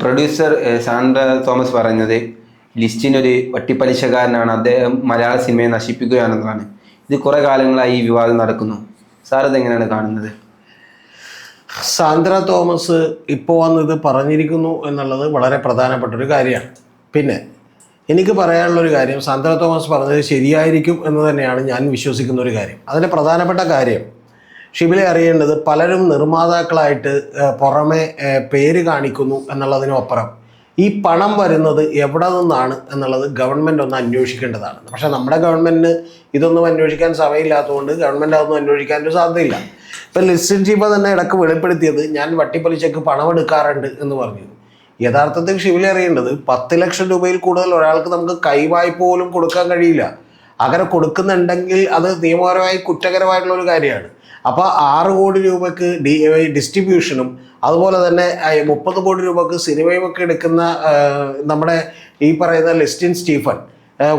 Producer Sandra Thomas പറഞ്ഞത് ലിസ്റ്റിനൊരു വട്ടിപ്പലിശക്കാരനാണ്. അദ്ദേഹം മലയാള സിനിമയെ നശിപ്പിക്കുകയാണെന്നാണ്. ഇത് കുറേ കാലങ്ങളായി ഈ വിവാദം നടക്കുന്നു. സാർ ഇതെങ്ങനെയാണ് കാണുന്നത്? സാന്ദ്ര തോമസ് ഇപ്പോൾ വന്നത് പറഞ്ഞിരിക്കുന്നു എന്നുള്ളത് വളരെ പ്രധാനപ്പെട്ട ഒരു കാര്യമാണ്. പിന്നെ എനിക്ക് പറയാനുള്ളൊരു കാര്യം സാന്ദ്ര തോമസ് പറഞ്ഞത് ശരിയായിരിക്കും എന്ന് തന്നെയാണ് ഞാൻ വിശ്വസിക്കുന്ന ഒരു കാര്യം. അതിന്റെ പ്രധാനപ്പെട്ട കാര്യം ഷിബിലെ അറിയേണ്ടത് പലരും നിർമ്മാതാക്കളായിട്ട് പുറമെ പേര് കാണിക്കുന്നു എന്നുള്ളതിനപ്പുറം ഈ പണം വരുന്നത് എവിടെ നിന്നാണ് എന്നുള്ളത് ഗവൺമെന്റ് ഒന്ന് അന്വേഷിക്കേണ്ടതാണ്. പക്ഷേ നമ്മുടെ ഗവൺമെന്റിന് ഇതൊന്നും അന്വേഷിക്കാൻ സമയമില്ലാത്തതുകൊണ്ട് ഗവൺമെന്റ് അതൊന്നും അന്വേഷിക്കാൻ ഒരു സാധ്യതയില്ല. ഇപ്പം ലിസ്റ്റിൻ ചീപ്പ തന്നെ ഇടയ്ക്ക് വെളിപ്പെടുത്തിയത് ഞാൻ വട്ടിപ്പലിശക്ക് പണം എടുക്കാറുണ്ട് എന്ന് പറഞ്ഞു. യഥാർത്ഥത്തിൽ ഷിവിലെ അറിയേണ്ടത് പത്ത് ലക്ഷം രൂപയിൽ കൂടുതൽ ഒരാൾക്ക് നമുക്ക് കൈവായ്പ പോലും കൊടുക്കാൻ കഴിയില്ല. അങ്ങനെ കൊടുക്കുന്നുണ്ടെങ്കിൽ അത് നിയമപരമായി കുറ്റകരമായിട്ടുള്ള ഒരു കാര്യമാണ്. അപ്പോൾ ആറ് കോടി രൂപയ്ക്ക് ഡി ഡിസ്ട്രിബ്യൂഷനും അതുപോലെ തന്നെ മുപ്പത് കോടി രൂപയ്ക്ക് സിനിമയും ഒക്കെ എടുക്കുന്ന നമ്മുടെ ഈ പറയുന്ന ലിസ്റ്റിൻ സ്റ്റീഫൻ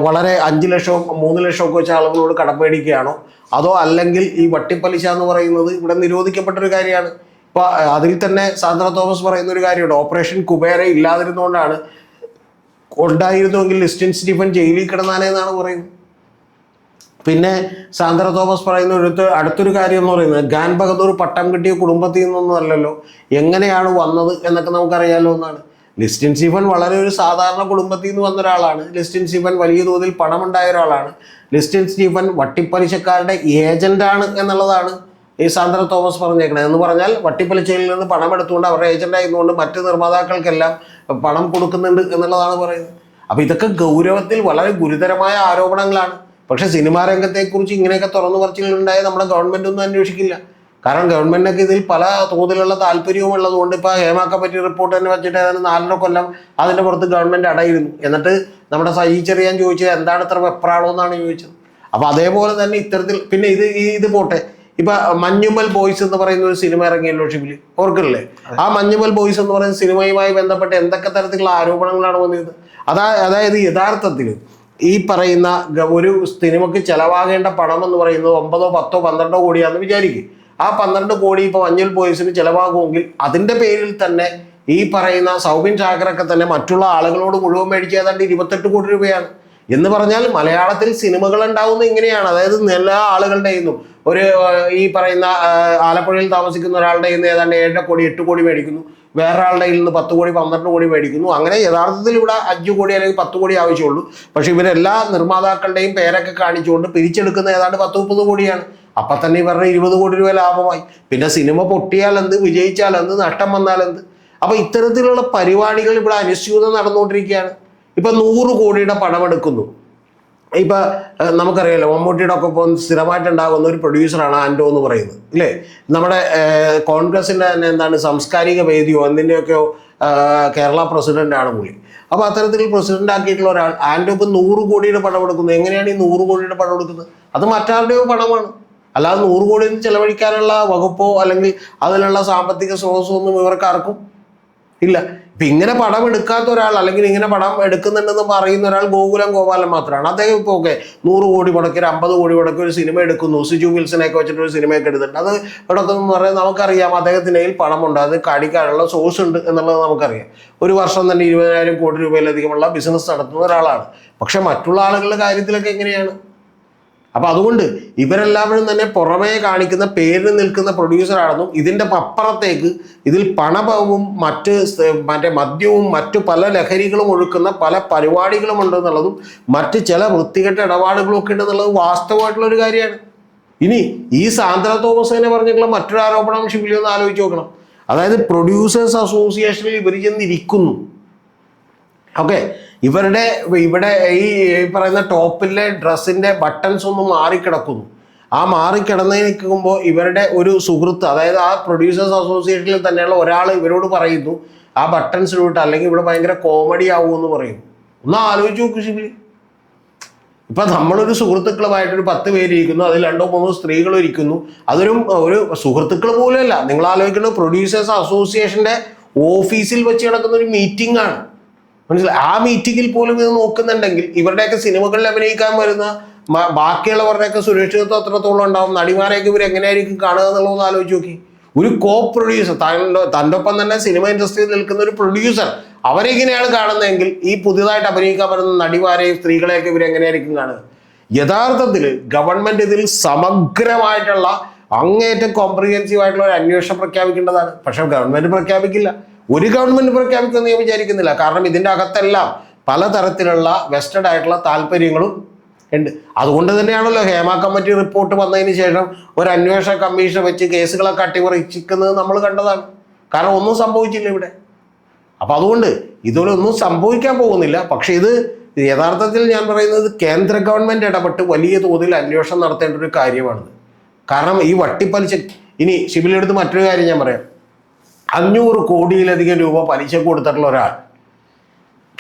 വളരെ അഞ്ച് ലക്ഷവും മൂന്ന് ലക്ഷവും ഒക്കെ വെച്ച ആളുകളോട് കടപ്പേടിക്കുകയാണോ അതോ അല്ലെങ്കിൽ ഈ വട്ടിപ്പലിശ എന്ന് പറയുന്നത് ഇവിടെ നിരോധിക്കപ്പെട്ടൊരു കാര്യമാണ്? ഇപ്പോൾ അതിൽ തന്നെ സാന്ദ്ര തോമസ് പറയുന്ന ഒരു കാര്യമുണ്ട്. ഓപ്പറേഷൻ കുബേര ഇല്ലാതിരുന്നുകൊണ്ടാണ് ഉണ്ടായിരുന്നുവെങ്കിൽ ലിസ്റ്റിൻ സ്റ്റീഫൻ ജയിലിൽ കിടന്നാനേ എന്നാണ് പറയുന്നത്. പിന്നെ സാന്ദ്ര തോമസ് പറയുന്ന ഒരു അടുത്തൊരു കാര്യം എന്ന് പറയുന്നത് ഖാൻ ബഹദൂർ പട്ടം കിട്ടിയ കുടുംബത്തിൽ നിന്നൊന്നും അല്ലല്ലോ. എങ്ങനെയാണ് വന്നത് എന്നൊക്കെ നമുക്കറിയാലോ എന്നാണ്. ലിസ്റ്റിൻ സീഫൻ വളരെ ഒരു സാധാരണ കുടുംബത്തിൽ നിന്ന് വന്ന ഒരാളാണ്. ലിസ്റ്റിൻ സീഫൻ വലിയ തോതിൽ പണമുണ്ടായ ഒരാളാണ്. ലിസ്റ്റിൻ സ്റ്റീഫൻ വട്ടിപ്പലിശക്കാരുടെ ഏജന്റാണ് എന്നുള്ളതാണ് ഈ സാന്ദ്ര തോമസ് പറഞ്ഞേക്കണത്. എന്ന് പറഞ്ഞാൽ വട്ടിപ്പലിശയിൽ നിന്ന് പണം എടുത്തുകൊണ്ട് അവരുടെ ഏജന്റ് ആയതുകൊണ്ട് മറ്റ് നിർമ്മാതാക്കൾക്കെല്ലാം പണം കൊടുക്കുന്നുണ്ട് എന്നുള്ളതാണ് പറയുന്നത്. അപ്പോൾ ഇതൊക്കെ ഗൗരവത്തിൽ വളരെ ഗുരുതരമായ ആരോപണങ്ങളാണ്. പക്ഷേ സിനിമാ രംഗത്തെക്കുറിച്ച് ഇങ്ങനെയൊക്കെ തുറന്നു പറച്ചിലുണ്ടായ നമ്മുടെ ഗവൺമെന്റ് ഒന്നും അന്വേഷിക്കില്ല. കാരണം ഗവൺമെന്റിനൊക്കെ ഇതിൽ പല തോതിലുള്ള താല്പര്യവും ഉള്ളതുകൊണ്ട് ഇപ്പോൾ ഹേമാക്ക പറ്റിയ റിപ്പോർട്ട് തന്നെ വെച്ചിട്ട് ഏതാണ്ട് നാലര കൊല്ലം അതിന്റെ പുറത്ത് ഗവൺമെന്റ് അടയിരുന്നു. എന്നിട്ട് നമ്മുടെ സജി ചെറിയാൻ ചോദിച്ചത് എന്താണ് ഇത്ര വെപ്രാളോ എന്നാണ് ചോദിച്ചത്. അപ്പോൾ അതേപോലെ തന്നെ ഇത്തരത്തിൽ പിന്നെ ഇത് ഇത് പോട്ടെ. ഇപ്പൊ മഞ്ഞുമൽ ബോയ്സ് എന്ന് പറയുന്ന ഒരു സിനിമ ഇറങ്ങിയല്ലോ ഷിബിൽ ഓർക്കില്ലേ ആ മഞ്ഞുമൽ ബോയ്സ് എന്ന് പറയുന്ന സിനിമയുമായി ബന്ധപ്പെട്ട് എന്തൊക്കെ തരത്തിലുള്ള ആരോപണങ്ങളാണ് വന്നത് അതാ അതായത് യഥാർത്ഥത്തിൽ ഈ പറയുന്ന ഒരു സിനിമയ്ക്ക് ചെലവാകേണ്ട പണം എന്ന് പറയുന്നത് ഒമ്പതോ പത്തോ പന്ത്രണ്ടോ കോടിയാണെന്ന് വിചാരിക്കും. ആ പന്ത്രണ്ട് കോടി ഇപ്പോൾ മഞ്ഞൾ പോയസിന് ചിലവാകുമെങ്കിൽ അതിന്റെ പേരിൽ തന്നെ ഈ പറയുന്ന സൗബിൻ ചാക്കറൊക്കെ തന്നെ മറ്റുള്ള ആളുകളോട് മുഴുവൻ മേടിച്ച് ഏതാണ്ട് ഇരുപത്തെട്ട് കോടി രൂപയാണ്. എന്ന് പറഞ്ഞാൽ മലയാളത്തിൽ സിനിമകൾ ഉണ്ടാവുന്നത് ഇങ്ങനെയാണ്. അതായത് എല്ലാ ആളുകളുടെ നിന്നും ഒരു ഈ പറയുന്ന ആലപ്പുഴയിൽ താമസിക്കുന്ന ഒരാളുടെ നിന്ന് ഏതാണ്ട് ഏഴര കോടി എട്ട് കോടി മേടിക്കുന്നു. വേറെ ആളുടെ കയ്യിൽ നിന്ന് പത്ത് കോടി പന്ത്രണ്ട് കോടി മേടിക്കുന്നു. അങ്ങനെ യഥാർത്ഥത്തിൽ ഇവിടെ അഞ്ച് കോടി അല്ലെങ്കിൽ പത്ത് കോടി ആവശ്യമുള്ളൂ. പക്ഷെ ഇവരെല്ലാ നിർമ്മാതാക്കളുടെയും പേരൊക്കെ കാണിച്ചുകൊണ്ട് പിരിച്ചെടുക്കുന്ന ഏതാണ്ട് പത്ത് മുപ്പത് കോടിയാണ്. അപ്പം തന്നെ ഇവരുടെ ഇരുപത് കോടി രൂപ ലാഭമായി. പിന്നെ സിനിമ പൊട്ടിയാൽ എന്ത് വിജയിച്ചാൽ എന്ത് നഷ്ടം വന്നാൽ എന്ത്? അപ്പം ഇത്തരത്തിലുള്ള പരിപാടികൾ ഇവിടെ അനുസ്യൂതം നടന്നുകൊണ്ടിരിക്കുകയാണ്. ഇപ്പം നൂറ് കോടിയുടെ പണമെടുക്കുന്നു ഇപ്പൊ നമുക്കറിയാലോ മമ്മൂട്ടിയുടെ ഒക്കെ ഇപ്പം സ്ഥിരമായിട്ടുണ്ടാകുന്ന ഒരു പ്രൊഡ്യൂസറാണ് ആൻഡോ എന്ന് പറയുന്നത് ഇല്ലേ? നമ്മുടെ കോൺഗ്രസിന്റെ തന്നെ എന്താണ് സാംസ്കാരിക വേദിയോ എന്തിന്റെയൊക്കെയോ കേരള പ്രസിഡന്റ് ആണ് പുള്ളി. അപ്പോൾ അത്തരത്തിൽ പ്രസിഡന്റ് ആക്കിയിട്ടുള്ള ഒരാൾ ആൻഡോ ഇപ്പം നൂറ് കോടിയുടെ പണം എടുക്കുന്നത്. എങ്ങനെയാണ് ഈ നൂറ് കോടിയുടെ പണം എടുക്കുന്നത്? അത് മറ്റാരുടെയോ പണമാണ്. അല്ലാതെ നൂറ് കോടി ചെലവഴിക്കാനുള്ള വകുപ്പോ അല്ലെങ്കിൽ അതിനുള്ള സാമ്പത്തിക സ്രോതസ്സോ ഒന്നും ഇവർക്ക് ആർക്കും ഇല്ല. ഇപ്പൊ ഇങ്ങനെ പടം എടുക്കാത്ത ഒരാൾ അല്ലെങ്കിൽ ഇങ്ങനെ പടം എടുക്കുന്നുണ്ടെന്ന് പറയുന്ന ഒരാൾ ഗോകുലം ഗോപാലൻ മാത്രമാണ്. അദ്ദേഹം ഇപ്പോൾ ഓക്കെ നൂറ് കോടി മുടക്കി ഒരു അമ്പത് കോടി മുടക്കി ഒരു സിനിമ എടുക്കുന്നു. സിജു വിൽസനെയൊക്കെ വെച്ചിട്ട് ഒരു സിനിമയൊക്കെ എടുത്തിട്ടുണ്ട്. അത് എടുക്കുന്നു പറയാൻ നമുക്കറിയാം. അദ്ദേഹത്തിന്റെ കയ്യിൽ പണമുണ്ട്. അത് കാണിക്കാനുള്ള സോഴ്സ് ഉണ്ട് എന്നുള്ളത് നമുക്കറിയാം. ഒരു വർഷം തന്നെ ഇരുപതിനായിരം കോടി രൂപയിലധികമുള്ള ബിസിനസ് നടത്തുന്ന ഒരാളാണ്. പക്ഷെ മറ്റുള്ള ആളുകളുടെ കാര്യത്തിലൊക്കെ എങ്ങനെയാണ്? അപ്പൊ അതുകൊണ്ട് ഇവരെല്ലാവരും തന്നെ പുറമേ കാണിക്കുന്ന പേരിന് നിൽക്കുന്ന പ്രൊഡ്യൂസറാണെന്നും ഇതിന്റെ അപ്പുറത്തേക്ക് ഇതിൽ പണഭവും മറ്റ് മറ്റേ മദ്യവും മറ്റു പല ലഹരികളും ഒഴുക്കുന്ന പല പരിപാടികളും ഉണ്ടെന്നുള്ളതും മറ്റ് ചില വൃത്തികെട്ട ഇടപാടുകളും ഒക്കെ ഉണ്ടെന്നുള്ളത് വാസ്തവമായിട്ടുള്ള ഒരു കാര്യമാണ്. ഇനി ഈ സാന്ദ്ര തോമസ് തന്നെ പറഞ്ഞിട്ടുള്ള മറ്റൊരു ആരോപണം ഷിബിലി ഒന്ന് ആലോചിച്ച് നോക്കണം. അതായത് പ്രൊഡ്യൂസേഴ്സ് അസോസിയേഷനിൽ ഇവർ ചെന്നിരിക്കുന്നു. ഓക്കെ ഇവരുടെ ഇവിടെ ഈ പറയുന്ന ടോപ്പിലെ ഡ്രസ്സിന്റെ ബട്ടൺസ് ഒന്ന് മാറിക്കിടക്കുന്നു. ആ മാറിക്കിടന്നതിന് നിൽക്കുമ്പോൾ ഇവരുടെ ഒരു സുഹൃത്ത് അതായത് ആ പ്രൊഡ്യൂസേഴ്സ് അസോസിയേഷനിൽ തന്നെയുള്ള ഒരാൾ ഇവരോട് പറയുന്നു ആ ബട്ടൺസ് ഇട്ട് അല്ലെങ്കിൽ ഇവിടെ ഭയങ്കര കോമഡി ആവുമെന്ന് പറയും. ഒന്ന് ആലോചിച്ച് നോക്കൂ ശിബിലി ഇപ്പൊ നമ്മളൊരു സുഹൃത്തുക്കളുമായിട്ട് ഒരു പത്ത് പേര് ഇരിക്കുന്നു അതിൽ രണ്ടോ മൂന്നോ സ്ത്രീകൾ ഇരിക്കുന്നു. അതൊരു ഒരു സുഹൃത്തുക്കൾ പോലെയല്ല നിങ്ങൾ ആലോചിക്കുന്നത് പ്രൊഡ്യൂസേഴ്സ് അസോസിയേഷന്റെ ഓഫീസിൽ വെച്ച് നടക്കുന്ന ഒരു മീറ്റിംഗ് ആണ്. മനസ്സിലായി? ആ മീറ്റിങ്ങിൽ പോലും ഇത് നോക്കുന്നുണ്ടെങ്കിൽ ഇവരുടെയൊക്കെ സിനിമകളിൽ അഭിനയിക്കാൻ വരുന്ന ബാക്കിയുള്ളവരുടെയൊക്കെ സുരക്ഷിതത്വം എത്രത്തോളം ഉണ്ടാവും. നടിമാരെയൊക്കെ ഇവർ എങ്ങനെയായിരിക്കും കാണുക എന്നുള്ളതൊന്ന് ആലോചിച്ച് നോക്കി. ഒരു കോ പ്രൊഡ്യൂസർ തന്റെ തന്റെ ഒപ്പം തന്നെ സിനിമ ഇൻഡസ്ട്രിയിൽ നിൽക്കുന്ന ഒരു പ്രൊഡ്യൂസർ അവരെങ്ങനെയാണ് കാണുന്നതെങ്കിൽ ഈ പുതിയതായിട്ട് അഭിനയിക്കാൻ വരുന്ന നടിമാരെയും സ്ത്രീകളെയൊക്കെ ഇവർ എങ്ങനെയായിരിക്കും കാണുക? യഥാർത്ഥത്തിൽ ഗവൺമെന്റ് ഇതിൽ സമഗ്രമായിട്ടുള്ള അങ്ങേറ്റം കോംപ്രിഹെൻസീവ് ആയിട്ടുള്ള ഒരു അന്വേഷണം പ്രഖ്യാപിക്കേണ്ടതാണ്. പക്ഷെ ഗവൺമെന്റ് പ്രഖ്യാപിക്കില്ല. ഒരു ഗവൺമെന്റ് പ്രഖ്യാപിക്കുമെന്ന് ഞാൻ വിചാരിക്കുന്നില്ല. കാരണം ഇതിന്റെ അകത്തെല്ലാം പലതരത്തിലുള്ള വെസ്റ്റഡ് ആയിട്ടുള്ള താല്പര്യങ്ങളും ഉണ്ട്. അതുകൊണ്ട് തന്നെയാണല്ലോ ഹേമ കമ്മിറ്റി റിപ്പോർട്ട് വന്നതിന് ശേഷം ഒരു അന്വേഷണ കമ്മീഷൻ വെച്ച് കേസുകളൊക്കെ അട്ടിമറിച്ചിരിക്കുന്നത് നമ്മൾ കണ്ടതാണ്. കാരണം ഒന്നും സംഭവിച്ചില്ല ഇവിടെ. അപ്പം അതുകൊണ്ട് ഇതുപോലെ ഒന്നും സംഭവിക്കാൻ പോകുന്നില്ല. പക്ഷേ ഇത് യഥാർത്ഥത്തിൽ ഞാൻ പറയുന്നത് കേന്ദ്ര ഗവൺമെന്റ് ഇടപെട്ട് വലിയ തോതിൽ അന്വേഷണം നടത്തേണ്ട ഒരു കാര്യമാണിത്. കാരണം ഈ വട്ടിപ്പലിശ ഇനി ഷിബിലെടുത്ത് മറ്റൊരു കാര്യം ഞാൻ പറയാം. അഞ്ഞൂറ് കോടിയിലധികം രൂപ പലിശ കൊടുത്തിട്ടുള്ള ഒരാൾ.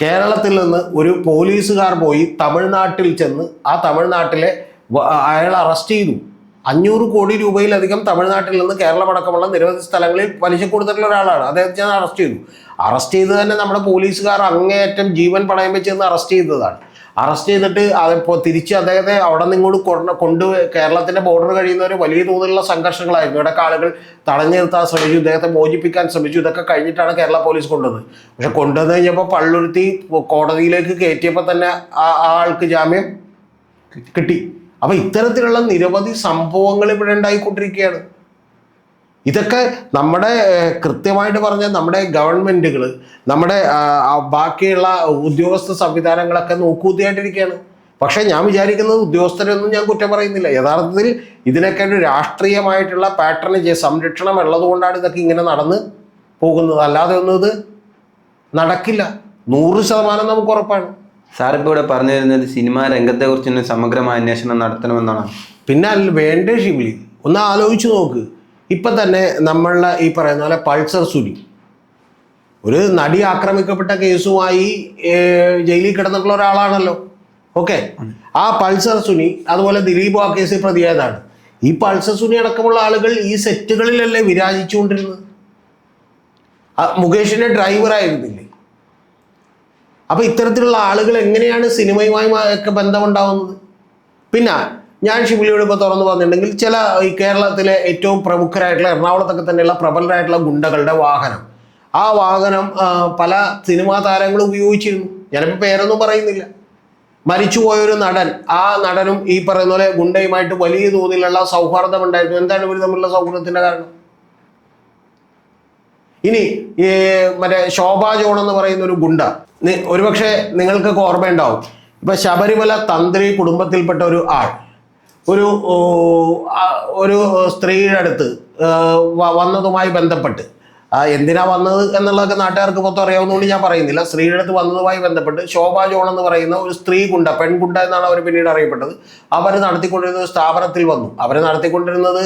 കേരളത്തിൽ നിന്ന് ഒരു പോലീസുകാർ പോയി തമിഴ്നാട്ടിൽ ചെന്ന് ആ തമിഴ്നാട്ടിലെ അയാൾ അറസ്റ്റ് ചെയ്തു. അഞ്ഞൂറ് കോടി രൂപയിലധികം തമിഴ്നാട്ടിൽ നിന്ന് കേരളം അടക്കമുള്ള നിരവധി സ്ഥലങ്ങളിൽ പലിശ കൊടുത്തിട്ടുള്ള ഒരാളാണ്. അദ്ദേഹത്തെ ഞാൻ അറസ്റ്റ് ചെയ്തു. അറസ്റ്റ് ചെയ്ത് തന്നെ നമ്മുടെ പോലീസുകാർ അങ്ങേയറ്റം ജീവൻ പണയം വെച്ച് അറസ്റ്റ് ചെയ്തതാണ്. അറസ്റ്റ് ചെയ്തിട്ട് അതിപ്പോൾ തിരിച്ച് അദ്ദേഹത്തെ അവിടെ നിന്ന് ഇങ്ങോട്ട് കൊണ്ട് കൊണ്ട് കേരളത്തിന്റെ ബോർഡർ കഴിയുന്ന കഴിയുന്നവർ വലിയ തോതിലുള്ള സംഘർഷങ്ങളായിരുന്നു. ഇവിടെ ആളുകൾ തടഞ്ഞു നിർത്താൻ ശ്രമിച്ചു ഇദ്ദേഹത്തെ മോചിപ്പിക്കാൻ ശ്രമിച്ചു. ഇതൊക്കെ കഴിഞ്ഞിട്ടാണ് കേരള പോലീസ് കൊണ്ടുവന്നത് പക്ഷെ കൊണ്ടുവന്ന് കഴിഞ്ഞപ്പോൾ പള്ളുരുത്തി കോടതിയിലേക്ക് കയറ്റിയപ്പോൾ തന്നെ ആ ആൾക്ക് ജാമ്യം കിട്ടി. അപ്പൊ ഇത്തരത്തിലുള്ള നിരവധി സംഭവങ്ങൾ ഇവിടെ ഉണ്ടായിക്കൊണ്ടിരിക്കുകയാണ്. ഇതൊക്കെ നമ്മുടെ കൃത്യമായിട്ട് പറഞ്ഞാൽ നമ്മുടെ ഗവൺമെന്റുകൾ നമ്മുടെ ബാക്കിയുള്ള ഉദ്യോഗസ്ഥ സംവിധാനങ്ങളൊക്കെ നോക്കൂത്തിയായിട്ടിരിക്കുകയാണ് പക്ഷേ ഞാൻ വിചാരിക്കുന്നത് ഉദ്യോഗസ്ഥരൊന്നും ഞാൻ കുറ്റം പറയുന്നില്ല. യഥാർത്ഥത്തിൽ ഇതിനൊക്കെ ഒരു രാഷ്ട്രീയമായിട്ടുള്ള പാറ്റേൺ സംരക്ഷണം ഉള്ളതുകൊണ്ടാണ് ഇതൊക്കെ ഇങ്ങനെ നടന്ന് പോകുന്നത്. അല്ലാതെ ഒന്നും ഇത് നടക്കില്ല. നൂറ് ശതമാനം നമുക്ക് ഉറപ്പാണ്. സാർ ഇവിടെ പറഞ്ഞു തരുന്നത് സിനിമാ രംഗത്തെക്കുറിച്ച് സമഗ്രമായ അന്വേഷണം നടത്തണമെന്നാണ്? പിന്നെ അല്ല വേണ്ടേ ഷിബിലി ഒന്ന് ആലോചിച്ച് നോക്ക്. ഇപ്പം തന്നെ നമ്മളുടെ ഈ പറയുന്ന പോലെ പൾസർ സുനി ഒരു നടി ആക്രമിക്കപ്പെട്ട കേസുമായി ജയിലിൽ കിടന്നിട്ടുള്ള ഒരാളാണല്ലോ. ഓക്കെ? ആ പൾസർ സുനി അതുപോലെ ദിലീപ് ആ കേസിൽ പ്രതിയായതാണ്. ഈ പൾസർ സുനി അടക്കമുള്ള ആളുകൾ ഈ സെറ്റുകളിലല്ലേ വിരാജിച്ചുകൊണ്ടിരുന്നത്? മുകേഷിന്റെ ഡ്രൈവറായിരുന്നില്ലേ? അപ്പൊ ഇത്തരത്തിലുള്ള ആളുകൾ എങ്ങനെയാണ് സിനിമയുമായി ഒക്കെ ബന്ധമുണ്ടാവുന്നത്? പിന്നെ ഞാൻ ഷിബിലിയോട് ഇപ്പോൾ തുറന്നു പറഞ്ഞിട്ടുണ്ടെങ്കിൽ ചില ഈ കേരളത്തിലെ ഏറ്റവും പ്രമുഖരായിട്ടുള്ള എറണാകുളത്തൊക്കെ തന്നെയുള്ള പ്രബലരായിട്ടുള്ള ഗുണ്ടകളുടെ വാഹനം. ആ വാഹനം പല സിനിമാ താരങ്ങളും ഉപയോഗിച്ചിരുന്നു. ഞാനിപ്പോൾ പേരൊന്നും പറയുന്നില്ല. മരിച്ചുപോയൊരു നടൻ. ആ നടനും ഈ പറയുന്ന പോലെ ഗുണ്ടയുമായിട്ട് വലിയ തോതിലുള്ള സൗഹാർദ്ദം ഉണ്ടായിരുന്നു എന്താണ് ഇവർ തമ്മിലുള്ള സൗഹൃദത്തിന്റെ കാരണം? ഇനി ഈ മറ്റേ ശോഭാ ജോൺ എന്ന് പറയുന്ന ഒരു ഗുണ്ട. ഒരുപക്ഷെ നിങ്ങൾക്കൊക്കെ ഓർമ്മയുണ്ടാവും. ഇപ്പൊ ശബരിമല തന്ത്രി കുടുംബത്തിൽപ്പെട്ട ഒരു ആൾ. ഒരു ഒരു സ്ത്രീയുടെ അടുത്ത് വന്നതുമായി ബന്ധപ്പെട്ട്. എന്തിനാ വന്നത് എന്നുള്ളതൊക്കെ നാട്ടുകാർക്ക് മൊത്തം അറിയാവുന്നതുകൊണ്ട് ഞാൻ പറയുന്നില്ല. സ്ത്രീയുടെ അടുത്ത് വന്നതുമായി ബന്ധപ്പെട്ട് ശോഭാ ജോൺ എന്ന് പറയുന്ന ഒരു സ്ത്രീ കുണ്ട പെൺകുണ്ട എന്നാണ് അവർ പിന്നീട് അറിയപ്പെട്ടത്. അവർ നടത്തിക്കൊണ്ടിരുന്ന സ്ഥാപനത്തിൽ വന്നു. അവർ നടത്തിക്കൊണ്ടിരുന്നത്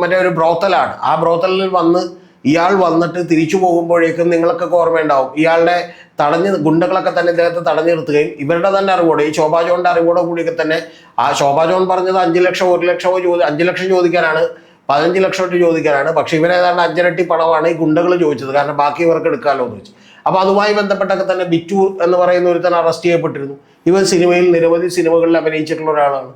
മറ്റേ ഒരു ബ്രോത്തലാണ്. ആ ബ്രോത്തലിൽ വന്ന് ഇയാൾ വന്നിട്ട് തിരിച്ചു പോകുമ്പോഴേക്കും നിങ്ങൾക്കൊക്കെ ഓർമ്മയുണ്ടാവും ഇയാളുടെ തടഞ്ഞ് ഗുണ്ടകളൊക്കെ തന്നെ ഇദ്ദേഹത്തെ തടഞ്ഞു നിർത്തുകയും ഇവരുടെ തന്നെ അറിവോടെ ഈ ശോഭാ ജോണിന്റെ അറിവോടെ കൂടിയൊക്കെ തന്നെ ആ ശോഭാ ജോൺ പറഞ്ഞത് അഞ്ച് ലക്ഷം ഒരു ലക്ഷമോ ചോദി അഞ്ച് ലക്ഷം ചോദിക്കാനാണ്. പതിനഞ്ച് ലക്ഷം ഇട്ട് ചോദിക്കാനാണ്. പക്ഷെ ഇവരേതാണ്ട് അഞ്ചരട്ടി പണമാണ് ഈ ഗുണ്ടകൾ ചോദിച്ചത്. കാരണം ബാക്കി ഇവർക്ക് എടുക്കാമല്ലോ എന്ന് വെച്ചു അപ്പൊ അതുമായി ബന്ധപ്പെട്ടൊക്കെ തന്നെ ബിറ്റു എന്ന് പറയുന്ന ഒരുത്തൻ അറസ്റ്റ് ചെയ്യപ്പെട്ടിരുന്നു. ഇവൻ സിനിമയിൽ നിരവധി സിനിമകളിൽ അഭിനയിച്ചിട്ടുള്ള ഒരാളാണ്.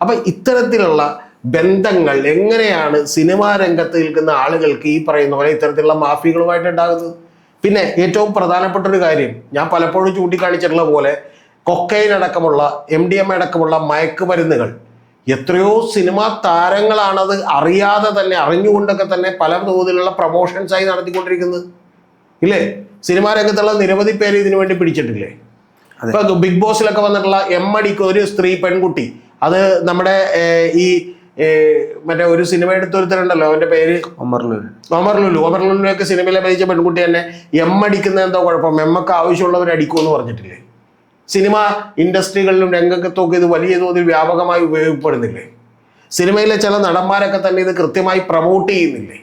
അപ്പൊ ഇത്തരത്തിലുള്ള ബന്ധങ്ങൾ എങ്ങനെയാണ് സിനിമാ രംഗത്ത് നിൽക്കുന്ന ആളുകൾക്ക് ഈ പറയുന്ന പോലെ ഇത്തരത്തിലുള്ള മാഫിയകളുമായിട്ട് ഉണ്ടാകുന്നത്? പിന്നെ ഏറ്റവും പ്രധാനപ്പെട്ട ഒരു കാര്യം ഞാൻ പലപ്പോഴും ചൂണ്ടിക്കാണിച്ചിട്ടുള്ള പോലെ കൊക്കൈൻ അടക്കമുള്ള എം ഡി എം അടക്കമുള്ള മയക്കുമരുന്നുകൾ. എത്രയോ സിനിമാ താരങ്ങളാണത് അറിയാതെ തന്നെ അറിഞ്ഞുകൊണ്ടൊക്കെ തന്നെ പല തോതിലുള്ള പ്രൊമോഷൻസ് ആയി നടത്തിക്കൊണ്ടിരിക്കുന്നത്. ഇല്ലേ? സിനിമാ രംഗത്തുള്ള നിരവധി പേര് ഇതിനു വേണ്ടി പിടിച്ചിട്ടില്ലേ? ഇപ്പൊ ബിഗ് ബോസിലൊക്കെ വന്നിട്ടുള്ള എം അടിക്ക് ഒരു സ്ത്രീ പെൺകുട്ടി. അത് നമ്മുടെ ഏർ, ഈ മറ്റേ ഒരു സിനിമ എടുത്തൊരുത്തരുണ്ടല്ലോ അവന്റെ പേര്? ഒമർലൂർ ഒമർ ലുലു. ഒമർ ലുലുവിനൊക്കെ സിനിമയിൽ അഭിനയിച്ച പെൺകുട്ടി തന്നെ എം അടിക്കുന്ന എന്തോ കുഴപ്പം. എമ്മക്ക് ആവശ്യമുള്ളവർ അടിക്കുമെന്ന് പറഞ്ഞിട്ടില്ലേ? സിനിമ ഇൻഡസ്ട്രികളിലും രംഗത്തൊക്കെ ഇത് വലിയ തോതിൽ വ്യാപകമായി ഉപയോഗപ്പെടുന്നില്ലേ? സിനിമയിലെ ചില നടന്മാരൊക്കെ തന്നെ ഇത് കൃത്യമായി പ്രമോട്ട് ചെയ്യുന്നില്ലേ?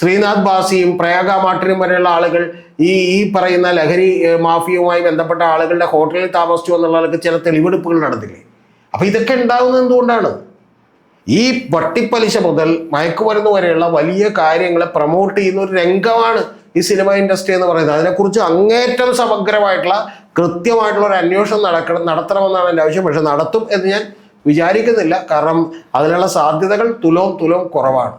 ശ്രീനാഥ് ബാസിയും പ്രയാഗ മാട്ടിനും വരെയുള്ള ആളുകൾ ഈ ഈ പറയുന്ന ലഹരി മാഫിയുമായി ബന്ധപ്പെട്ട ആളുകളുടെ ഹോട്ടലിൽ താമസിച്ചു എന്നുള്ളവർക്ക് ചില തെളിവെടുപ്പുകൾ നടത്തില്ലേ അപ്പൊ ഇതൊക്കെ ഉണ്ടാകുന്നത് എന്തുകൊണ്ടാണ്? ഈ വട്ടിപ്പലിശ മുതൽ മയക്കുമരുന്ന് വരെയുള്ള വലിയ കാര്യങ്ങളെ പ്രൊമോട്ട് ചെയ്യുന്ന ഒരു രംഗമാണ് ഈ സിനിമ ഇൻഡസ്ട്രി എന്ന് പറയുന്നത്. അതിനെക്കുറിച്ച് അങ്ങേറ്റം സമഗ്രമായിട്ടുള്ള കൃത്യമായിട്ടുള്ള ഒരു അന്വേഷണം നടക്കണം നടത്തണമെന്നാണ് എന്റെ ആവശ്യം. പക്ഷെ നടത്തും എന്ന് ഞാൻ വിചാരിക്കുന്നില്ല. കാരണം അതിനുള്ള സാധ്യതകൾ തുലോം തുലോം കുറവാണ്.